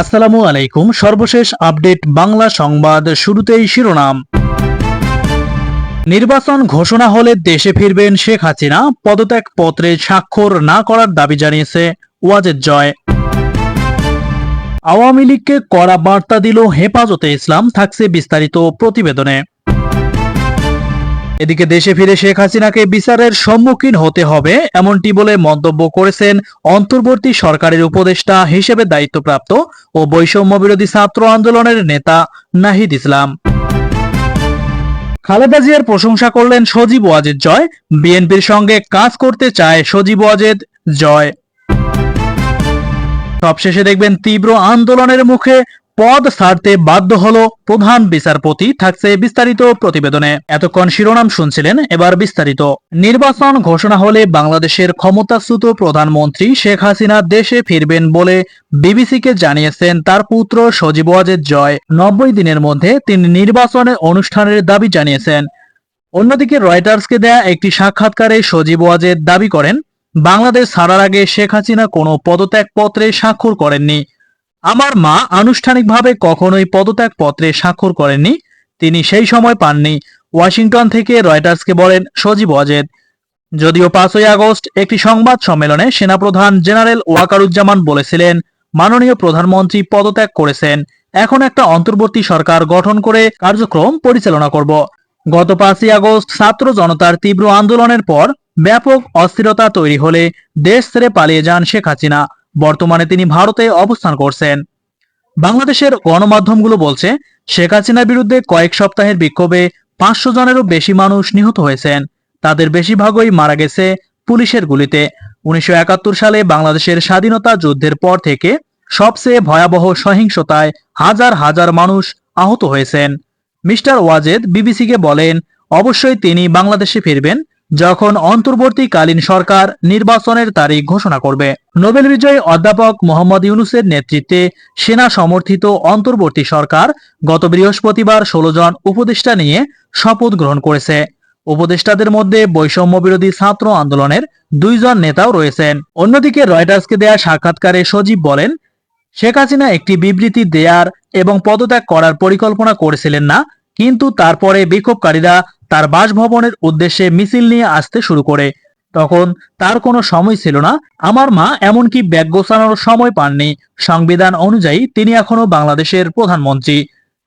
আসসালামু আলাইকুম। সর্বশেষ আপডেট বাংলা সংবাদ শুরুতেই শিরোনাম। নির্বাচন ঘোষণা হলে দেশে ফিরবেন শেখ হাসিনা। পদত্যাগ পত্রে স্বাক্ষর না করার দাবি জানিয়েছে ওয়াজেদ জয়। আওয়ামী লীগকে কড়া বার্তা দিল হেফাজতে ইসলাম। থাকছে বিস্তারিত প্রতিবেদনে। এদিকে দেশে ফিরে শেখ হাসিনাকে বিচারের সম্মুখীন হতে হবে, এমনটি বলে মন্তব্য করেছেন অন্তর্বর্তী সরকারের উপদেষ্টা হিসেবে দায়িত্বপ্রাপ্ত ও বৈষম্য বিরোধী ছাত্র আন্দোলনের নেতা নাহিদ ইসলাম। খালেদা জিয়ার প্রশংসা করলেন সজীব ওয়াজেদ জয়, বিএনপির সঙ্গে কাজ করতে চায় সজীব ওয়াজেদ জয়। সবশেষে দেখবেন তীব্র আন্দোলনের মুখে পদ ছাড়তে বাধ্য হলো প্রধান বিচারপতি, থাকছে বিস্তারিত প্রতিবেদনে। এতক্ষণ শিরোনাম শুনছিলেন এবার বিস্তারিত। নির্বাচন ঘোষণা হলে বাংলাদেশের ক্ষমতাচ্যুত প্রধানমন্ত্রী শেখ হাসিনা দেশে ফিরবেন বলে বিবিসিকে জানিয়েছেন তার পুত্র সজীব ওয়াজেদ জয়। নব্বই দিনের মধ্যে তিনি নির্বাচনে অনুষ্ঠানের দাবি জানিয়েছেন। অন্যদিকে রয়টার্সকে দেয়া একটি সাক্ষাৎকারে সজীব ওয়াজেদ দাবি করেন, বাংলাদেশ ছাড়ার আগে শেখ হাসিনা কোনো পদত্যাগপত্রে স্বাক্ষর করেননি। আমার মা আনুষ্ঠানিকভাবে কখনোই পদত্যাগ পত্রে স্বাক্ষর করেননি। তিনি সেই সময় পাননি। ওয়াশিংটন থেকে রয়টার্সকে বলেন সজীব অজেদ যদিও পাঁচই আগস্ট একটি সংবাদ সম্মেলনে সেনাপ্রধান জেনারেল ওয়াকারুজ্জামান বলেছিলেন, মাননীয় প্রধানমন্ত্রী পদত্যাগ করেছেন। এখন একটা অন্তর্বর্তী সরকার গঠন করে কার্যক্রম পরিচালনা করব। গত পাঁচই আগস্ট ছাত্র জনতার তীব্র আন্দোলনের পর ব্যাপক অস্থিরতা তৈরি হলে দেশ ছেড়ে পালিয়ে যান শেখ হাসিনা। বর্তমানে তিনি ভারতে অবস্থান করছেন। বাংলাদেশের গণমাধ্যমগুলো বলছে, শেখ হাসিনার বিরুদ্ধে কয়েক সপ্তাহের বিক্ষোভে পাঁচশো জনেরও বেশি মানুষ নিহত হয়েছেন। তাদের বেশিরভাগই মারা গেছে পুলিশের গুলিতে। উনিশশো একাত্তর সালে বাংলাদেশের স্বাধীনতা যুদ্ধের পর থেকে সবচেয়ে ভয়াবহ সহিংসতায় হাজার হাজার মানুষ আহত হয়েছেন। মিস্টার ওয়াজেদ বিবিসিকে বলেন, অবশ্যই তিনি বাংলাদেশে ফিরবেন যখন অন্তর্বর্তীকালীন সরকার নির্বাচনের তারিখ ঘোষণা করবে। নোবেল বিজয়ী অধ্যাপক মোহাম্মদ ইউনুসের নেতৃত্বে সেনা সমর্থিত অন্তর্বর্তী সরকার গত বৃহস্পতিবার ষোলো জন উপদেষ্টা নিয়ে শপথ গ্রহণ করেছে। উপদেষ্টাদের মধ্যে বৈষম্য বিরোধী ছাত্র আন্দোলনের দুইজন নেতাও রয়েছেন। অন্যদিকে রয়টার্সকে দেয়া সাক্ষাৎকারে সজীব বলেন, শেখ হাসিনা একটি বিবৃতি দেয়ার এবং পদত্যাগ করার পরিকল্পনা করেছিলেন না, কিন্তু তারপরে বিক্ষোভকারীরা তার বাসভবনের উদ্দেশ্যে মিছিল নিয়ে আসতে শুরু করে। তখন তার কোনো সময় ছিল না। আমার মা এমনকি ব্যাগ গোছানোর সময় পাননি। সংবিধান অনুযায়ী তিনি এখনও বাংলাদেশের প্রধানমন্ত্রী।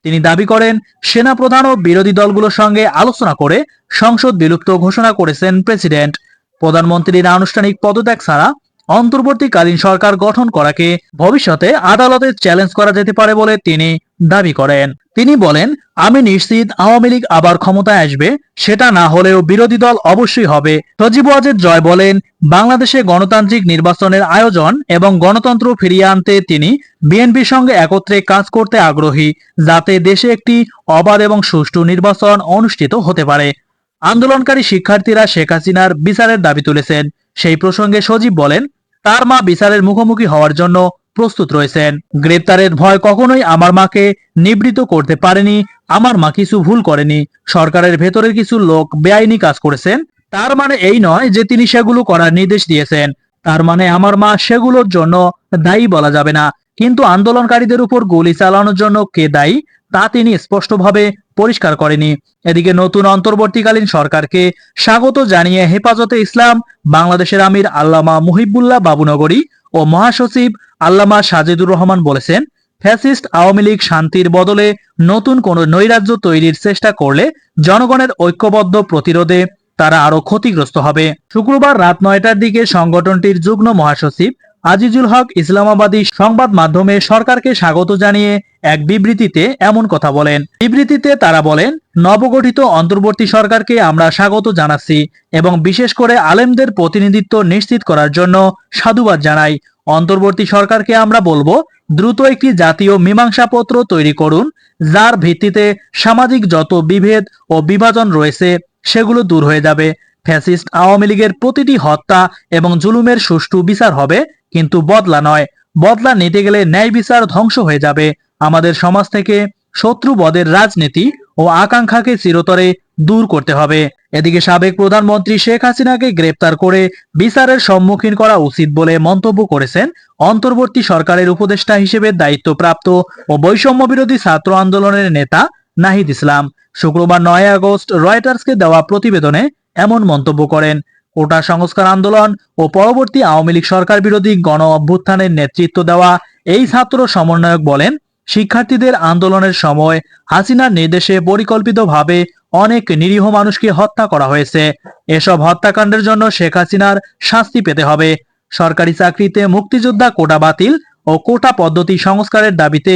তিনি দাবি করেন সেনা প্রধান ও বিরোধী দলগুলোর সঙ্গে আলোচনা করে সংসদ বিলুপ্ত ঘোষণা করেছেন প্রেসিডেন্ট। প্রধানমন্ত্রীর আনুষ্ঠানিক পদত্যাগ ছাড়া অন্তর্বর্তীকালীন সরকার গঠন করাকে ভবিষ্যতে আদালতে চ্যালেঞ্জ করা যেতে পারে বলে তিনি দাবি করেন। তিনি বলেন, আমি নিশ্চিত আওয়ামী লীগ আবার ক্ষমতায় আসবে, সেটা না হলেও বিরোধী দল অবশ্যই হবে। সজীব ওয়াজেদ জয় বলেন, বাংলাদেশে গণতান্ত্রিক নির্বাচনের আয়োজন এবং গণতন্ত্র ফিরিয়ে আনতে তিনি বিএনপির সঙ্গে একত্রে কাজ করতে আগ্রহী, যাতে দেশে একটি অবাধ এবং সুষ্ঠু নির্বাচন অনুষ্ঠিত হতে পারে। আন্দোলনকারী শিক্ষার্থীরা শেখ হাসিনার বিচারের দাবি তুলেছেন। সেই প্রসঙ্গে সজীব বলেন তার মা বিচারের মুখোমুখি হওয়ার জন্য প্রস্তুত রয়েছেন। গ্রেপ্তারের ভয় কখনোই আমার মাকে নিবৃত করতে পারেনি, আমার মা কিছু ভুল করেনি, সরকারের ভেতরের কিছু লোক বেআইনি কাজ করেছেন। তার মানে এই নয় যে তিনি সেগুলো করার নির্দেশ দিয়েছেন। তার মানে আমার মা সেগুলোর জন্য দায়ী বলা যাবে না। কিন্তু আন্দোলনকারীদের উপর গুলি চালানোর জন্য কে দায়ী, তা তিনি স্পষ্টভাবে পরিষ্কার করেনি। এদিকে নতুন অন্তর্বর্তীকালীন সরকারকে স্বাগত জানিয়ে হেফাজতে ইসলাম, বাংলাদেশের আমির আল্লামা মুহিবুল্লাহ বাবুনগরী ও মহাসচিব আল্লামা সাজেদুর রহমান বলেছেন, ফ্যাসিস্ট আওয়ামী লীগ শান্তির বদলে নতুন কোন নৈরাজ্য তৈরির চেষ্টা করলে জনগণের ঐক্যবদ্ধ প্রতিরোধে তারা আরও ক্ষতিগ্রস্ত হবে। শুক্রবার রাত নয়টার দিকে সংগঠনটির যুগ্ম মহাসচিব আজিজুল হক ইসলামাবাদী সংবাদ মাধ্যমে সরকারকে স্বাগত জানিয়ে এক বিবৃতিতে এমন কথা বলেন। বিবৃতিতে তারা বলেন, নবগঠিত অন্তর্বর্তী সরকারকে আমরা স্বাগত জানাচ্ছি এবং বিশেষ করে আলেমদের প্রতিনিধিত্ব নিশ্চিত করার জন্য সাধুবাদ জানাই। অন্তর্বর্তী সরকারকে আমরা বলব, দ্রুত একটি জাতীয় মীমাংসাপত্র তৈরি করুন, যার ভিত্তিতে সামাজিক যত বিভেদ ও বিভাজন রয়েছে, সেগুলো দূর হয়ে যাবে। ফ্যাসিস্ট আওয়ামী লীগের প্রতিটি হত্যা এবং জুলুমের সুষ্ঠু বিচার হবে, কিন্তু বদলা নয়। বদলা নিতে গেলে ন্যায় বিচার ধ্বংস হয়ে যাবে। আমাদের সমাজ থেকে শত্রু বদের রাজনীতি ও আকাঙ্ক্ষাকে চিরতরে দূর করতে হবে। এদিকে সাবেক প্রধানমন্ত্রী শেখ হাসিনাকে গ্রেপ্তার করে বিচারের সম্মুখীন করা উচিত বলে মন্তব্য করেছেন অন্তর্বর্তী সরকারের উপদেষ্টা হিসেবে দায়িত্বপ্রাপ্ত ও বৈষম্য বিরোধী ছাত্র আন্দোলনের নেতা নাহিদ ইসলাম। শুক্রবার নয় আগস্ট রয়টার্সকে দেওয়া প্রতিবেদনে এমন মন্তব্য করেন। কোটা সংস্কার আন্দোলন ও পরবর্তী আওয়ামী লীগ সরকার বিরোধী গণ অভ্যুত্থানের নেতৃত্ব দেওয়া এই ছাত্র সমন্বয়ক বলেন, শিক্ষার্থীদের আন্দোলনের সময় হাসিনার নির্দেশে পরিকল্পিতভাবে অনেক নিরীহ মানুষকে হত্যা করা হয়েছে। এসব হত্যাকাণ্ডের জন্য শেখ হাসিনার শাস্তি পেতে হবে। সরকারি চাকরিতে মুক্তিযোদ্ধা কোটা বাতিল ও কোটা পদ্ধতি সংস্কারের দাবিতে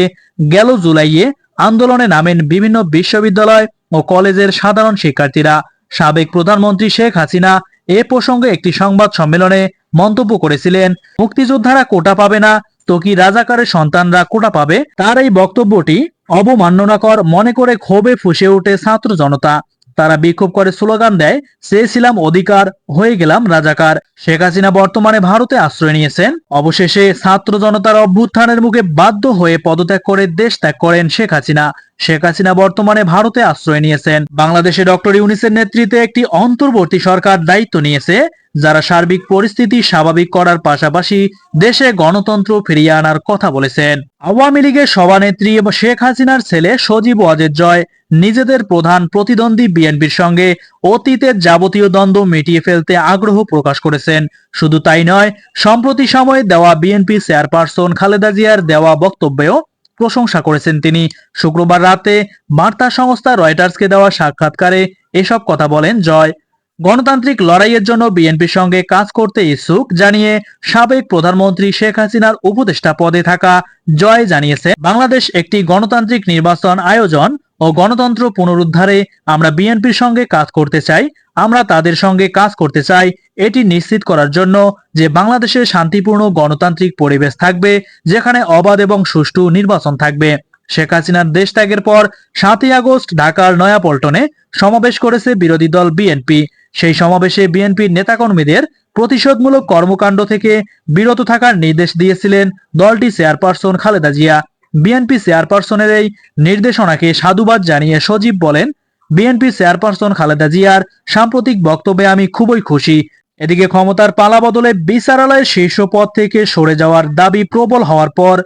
গেল জুলাইয়ে আন্দোলনে নামেন বিভিন্ন বিশ্ববিদ্যালয় ও কলেজের সাধারণ শিক্ষার্থীরা। সাবেক প্রধানমন্ত্রী শেখ হাসিনা এ প্রসঙ্গে একটি সংবাদ সম্মেলনে মন্তব্য করেছিলেন, মুক্তিযোদ্ধারা কোটা পাবে না, তো কি রাজাকারের সন্তানরা কোটা পাবে? তার এই বক্তব্যটি অবমাননাকর মনে করে ক্ষোভে ফুসে ওঠে ছাত্র জনতা। তারা বিক্ষোভ করে স্লোগান দেয়, চেয়েছিলাম অধিকার, হয়ে গেলাম রাজাকার। শেখ হাসিনা বর্তমানে ভারতে আশ্রয় নিয়েছেন। অবশেষে ছাত্র জনতার অভ্যুত্থানের মুখে বাধ্য হয়ে পদত্যাগ করে দেশ ত্যাগ করেন শেখ হাসিনা। শেখ হাসিনা বর্তমানে ভারতে আশ্রয় নিয়েছেন। বাংলাদেশে ডক্টর ইউনিসের নেতৃত্বে একটি অন্তর্বর্তী সরকার দায়িত্ব নিয়েছে, যারা সার্বিক পরিস্থিতি স্বাভাবিক করার পাশাপাশি দেশে গণতন্ত্র ফিরিয়ে আনার কথা বলেছেন। আওয়ামী লীগের সভানেত্রী এবং শেখ হাসিনার ছেলে সজীব ওয়াজেদ জয় নিজেদের প্রধান প্রতিদ্বন্দ্বী বিএনপির সঙ্গে অতীতের যাবতীয় দ্বন্দ্ব মিটিয়ে ফেলতে আগ্রহ প্রকাশ করেছেন। শুধু তাই নয়, সম্প্রতি সময়ে দেওয়া বিএনপি চেয়ারপারসন খালেদা জিয়ার দেওয়া বক্তব্যেও প্রশংসা করেছেন তিনি। শুক্রবার রাতে বার্তা সংস্থা রয়টার্সকে দেওয়া সাক্ষাৎকারে এসব কথা বলেন জয়। গণতান্ত্রিক লড়াইয়ের জন্য বিএনপির সঙ্গে কাজ করতে ইচ্ছুক জানিয়ে সাবেক প্রধানমন্ত্রী শেখ হাসিনার উপদেষ্টা পদে থাকা জয় জানিয়েছে। বাংলাদেশ একটি গণতান্ত্রিক নির্বাচন আয়োজন ও গণতন্ত্র পুনরুদ্ধারে আমরা বিএনপির সঙ্গে কাজ করতে চাই, আমরা তাদের সঙ্গে কাজ করতে চাই, এটি নিশ্চিত করার জন্য যে বাংলাদেশে শান্তিপূর্ণ গণতান্ত্রিক পরিবেশ থাকবে, যেখানে অবাধ এবং সুষ্ঠু নির্বাচন থাকবে। শেখ হাসিনার দেশ ত্যাগের পর সাতই আগস্ট ঢাকার নয়াপল্টনে সমাবেশ করেছে বিরোধী দল বিএনপি। সেই সমাবেশে বিএনপির নেতাকর্মীদের প্রতিশোধমূলক কর্মকাণ্ড থেকে বিরত থাকার নির্দেশ দিয়েছিলেন দলটি চেয়ারপারসন খালেদা জিয়া। বিএনপি চেয়ারপারসনের এই নির্দেশনাকে সাধুবাদ জানিয়ে সজীব বলেন, বিএনপি চেয়ারপারসন খালেদা জিয়ার সাম্প্রতিক বক্তব্যে আমি খুবই খুশি। এদিকে ক্ষমতার পালা বদলে বিচারালয়ের শীর্ষ পদ থেকে সরে যাওয়ার দাবি প্রবল হওয়ার পর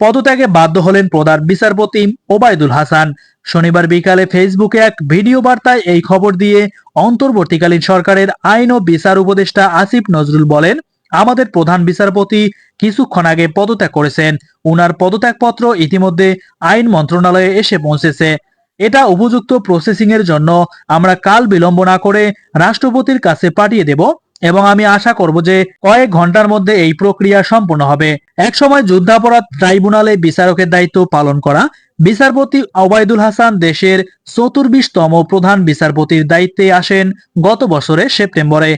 পদত্যাগে বাধ্য হলেন প্রধান বিচারপতি ওবায়দুল হাসান। শনিবার বিকালে ফেসবুকে এক ভিডিও বার্তায় এই খবর দিয়ে অন্তর্বর্তীকালীন সরকারের আইন ও বিচার উপদেষ্টা আসিফ নজরুল বলেন আমাদের প্রধান বিচারপতি কিছুক্ষণ আগে পদত্যাগ করেছেন। উনার পদত্যাগপত্র ইতিমধ্যে আইন মন্ত্রণালয়ে এসে পৌঁছেছে। এটা উপযুক্ত প্রসেসিং এর জন্য আমরা কাল বিলম্ব না করে রাষ্ট্রপতির কাছে পাঠিয়ে দেব এবং আমি আশা করব যে কয়েক ঘণ্টার মধ্যে এই প্রক্রিয়া সম্পূর্ণ হবে। একসময় যুদ্ধাপরাধ ট্রাইব্যুনালে বিচারকের দায়িত্ব পালন করা বিচারপতি ওবায়দুল হাসান দেশের চতুর্বিশতম প্রধান বিচারপতির দায়িত্বে আসেন গত বছরের সেপ্টেম্বরে।